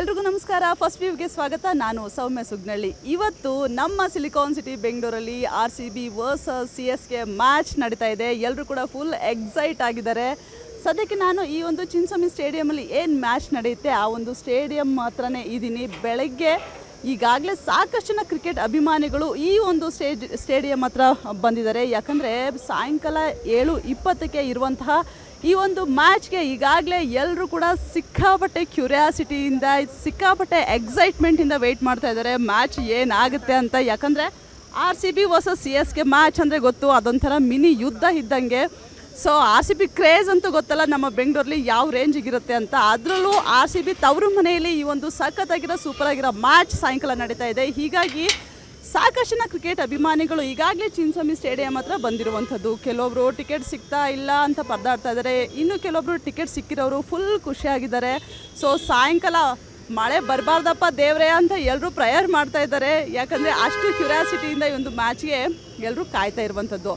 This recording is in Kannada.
ಎಲ್ರಿಗೂ ನಮಸ್ಕಾರ. ಫಸ್ಟ್ ವ್ಯೂಗೆ ಸ್ವಾಗತ. ನಾನು ಸೌಮ್ಯ ಸುಗ್ನಳ್ಳಿ. ಇವತ್ತು ನಮ್ಮ ಸಿಲಿಕಾನ್ ಸಿಟಿ ಬೆಂಗಳೂರಲ್ಲಿ R C B versus C S K match ನಡೀತಾ ಇದೆ. ಎಲ್ಲರೂ ಕೂಡ ಫುಲ್ ಎಕ್ಸೈಟ್ ಆಗಿದ್ದಾರೆ. ಸದ್ಯಕ್ಕೆ ನಾನು ಈ ಒಂದು ಚಿನ್ಸ್ವಾಮಿ ಸ್ಟೇಡಿಯಮಲ್ಲಿ ಏನು ಮ್ಯಾಚ್ ನಡೆಯುತ್ತೆ? ಆ ಒಂದು ಸ್ಟೇಡಿಯಂ ಮಾತ್ರನೇ ಇದ್ದೀನಿ. ಬೆಳಗ್ಗೆ ಈಗಾಗಲೇ ಸಾಕಷ್ಟು ಜನ ಕ್ರಿಕೆಟ್ ಅಭಿಮಾನಿಗಳು ಈ ಒಂದು ಸ್ಟೇಜ್, ಸ್ಟೇಡಿಯಂ ಹತ್ರ ಬಂದಿದ್ದಾರೆ. ಯಾಕಂದರೆ ಸಾಯಂಕಾಲ ಏಳು ಇಪ್ಪತ್ತಕ್ಕೆ ಇರುವಂತಹ ಈ ಒಂದು ಮ್ಯಾಚ್ಗೆ ಈಗಾಗಲೇ ಎಲ್ಲರೂ ಕೂಡ ಸಿಕ್ಕಾಪಟ್ಟೆ ಕ್ಯೂರಿಯಾಸಿಟಿಯಿಂದ, ಸಿಕ್ಕಾಪಟ್ಟೆ ಎಕ್ಸೈಟ್ಮೆಂಟಿಂದ ವೆಯ್ಟ್ ಮಾಡ್ತಾ ಇದ್ದಾರೆ. ಮ್ಯಾಚ್ ಏನಾಗುತ್ತೆ ಅಂತ. ಯಾಕಂದರೆ R C B versus C S K match ಅಂದರೆ ಗೊತ್ತು. ಅದೊಂಥರ ಮಿನಿ ಯುದ್ಧ ಇದ್ದಂಗೆ. So R C B craze ಅಂತೂ ಗೊತ್ತಲ್ಲ, ನಮ್ಮ ಬೆಂಗಳೂರಲ್ಲಿ ಯಾವ ರೇಂಜಿಗಿರುತ್ತೆ ಅಂತ. ಅದರಲ್ಲೂ ಆರ್ ಸಿ ಬಿ ತವರು ಮನೆಯಲ್ಲಿ ಈ ಒಂದು ಸಖತ್ತಾಗಿರೋ ಸೂಪರ್ ಆಗಿರೋ ಮ್ಯಾಚ್ ಸಾಯಂಕಾಲ ನಡೀತಾ ಇದೆ. ಹೀಗಾಗಿ ಸಾಕಷ್ಟು ಕ್ರಿಕೆಟ್ ಅಭಿಮಾನಿಗಳು ಈಗಾಗಲೇ ಚಿನ್ಸ್ವಾಮಿ ಸ್ಟೇಡಿಯಂ ಹತ್ರ ಬಂದಿರುವಂಥದ್ದು. ಕೆಲವೊಬ್ಬರು ಟಿಕೆಟ್ ಸಿಗ್ತಾ ಇಲ್ಲ ಅಂತ ಪರದಾಡ್ತಾ ಇದ್ದಾರೆ ಇನ್ನು ಕೆಲವೊಬ್ಬರು ಟಿಕೆಟ್ ಸಿಕ್ಕಿರೋರು ಫುಲ್ ಖುಷಿಯಾಗಿದ್ದಾರೆ. ಸೊ ಸಾಯಂಕಾಲ ಮಳೆ ಬರಬಾರ್ದಪ್ಪ ದೇವರೇ ಅಂತ ಎಲ್ಲರೂ ಪ್ರೇಯರ್ ಮಾಡ್ತಾ ಇದ್ದಾರೆ. ಯಾಕಂದರೆ ಅಷ್ಟು ಕ್ಯೂರಿಯಾಸಿಟಿಯಿಂದ ಈ ಒಂದು ಮ್ಯಾಚ್ಗೆ ಎಲ್ಲರೂ ಕಾಯ್ತಾ ಇರುವಂಥದ್ದು.